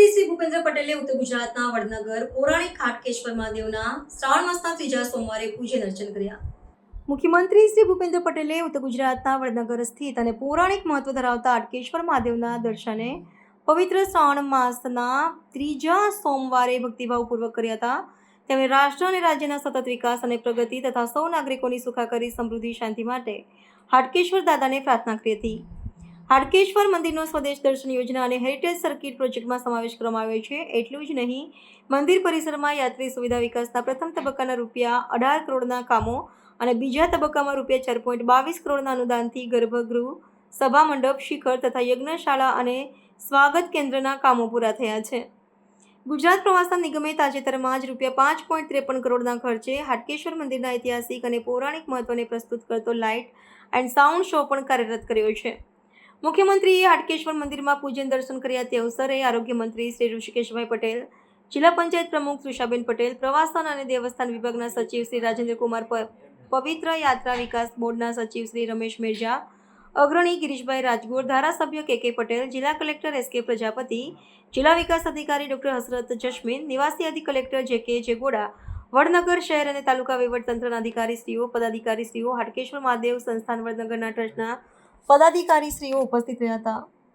ભૂપેન્દ્ર પટેલે ઉત્તર ગુજરાતના વડનગર, પૌરાણિક ખાટકેશ્વર મહાદેવના શ્રાવણ માસના ત્રીજા સોમવારે પૂજન અર્ચન કર્યા. મુખ્યમંત્રી શ્રી ભૂપેન્દ્ર પટેલે ઉત્તર ગુજરાતના વડનગર સ્થિત અને પૌરાણિક મહત્વ ધરાવતા હાટકેશ્વર મહાદેવના દર્શને પવિત્ર શ્રાવણ માસના ત્રીજા સોમવારે ભક્તિભાવપૂર્વક કર્યા હતા. તેમણે રાષ્ટ્ર અને રાજ્યના સતત વિકાસ અને પ્રગતિ તથા સૌ નાગરિકોની સુખાકારી સમૃદ્ધિ, શાંતિ માટે હાટકેશ્વર દાદાને પ્રાર્થના કરી હતી. હાટકેશ્વર મંદિરનો સ્વદેશ દર્શન યોજના અને હેરિટેજ સર્કિટ પ્રોજેક્ટમાં સમાવેશ કરવામાં આવ્યો છે. એટલું જ નહીં, મંદિર પરિસરમાં યાત્રી સુવિધા વિકાસના પ્રથમ તબક્કાના રૂપિયા અઢાર કરોડના કામો અને બીજા તબક્કામાં રૂપિયા ચાર પોઈન્ટ બાવીસ કરોડના અનુદાનથી ગર્ભગૃહ, સભા મંડપ, શિખર તથા યજ્ઞશાળા અને સ્વાગત કેન્દ્રના કામો પૂરા થયા છે. ગુજરાત પ્રવાસન નિગમે તાજેતરમાં જ રૂપિયા પાંચ પોઈન્ટ ત્રેપન કરોડના ખર્ચે હાટકેશ્વર મંદિરના ઐતિહાસિક અને પૌરાણિક મહત્વને પ્રસ્તુત કરતો લાઇટ એન્ડ સાઉન્ડ શો પણ કાર્યરત કર્યો છે. મુખ્યમંત્રીએ હાટકેશ્વર મંદિરમાં પૂજન દર્શન કર્યા તે અવસરે આરોગ્ય મંત્રી શ્રી ઋષિકેશભાઈ પટેલ, જિલ્લા પંચાયત પ્રમુખ તૃષાબેન પટેલ, પ્રવાસન અને દેવસ્થાન વિભાગના સચિવ શ્રી રાજેન્દ્રકુમાર પવિત્ર યાત્રા વિકાસ બોર્ડના સચિવ શ્રી રમેશ મેરજા અગ્રણી ગિરીશભાઈ રાજગોર, ધારાસભ્ય કે કે પટેલ, જિલ્લા કલેક્ટર એસ કે પ્રજાપતિ, જિલ્લા વિકાસ અધિકારી ડોક્ટર હસરત જસ્મીન નિવાસી અધિક કલેક્ટર જે કે જેગોડા, વડનગર શહેર અને તાલુકા વહીવટતંત્રના અધિકારીશ્રીઓ પદાધિકારીશ્રીઓ હાટકેશ્વર મહાદેવ સંસ્થાન વડનગરના ટ્રસ્ટના પદાધિકારીશ્રીઓ ઉપસ્થિત રહ્યા હતા.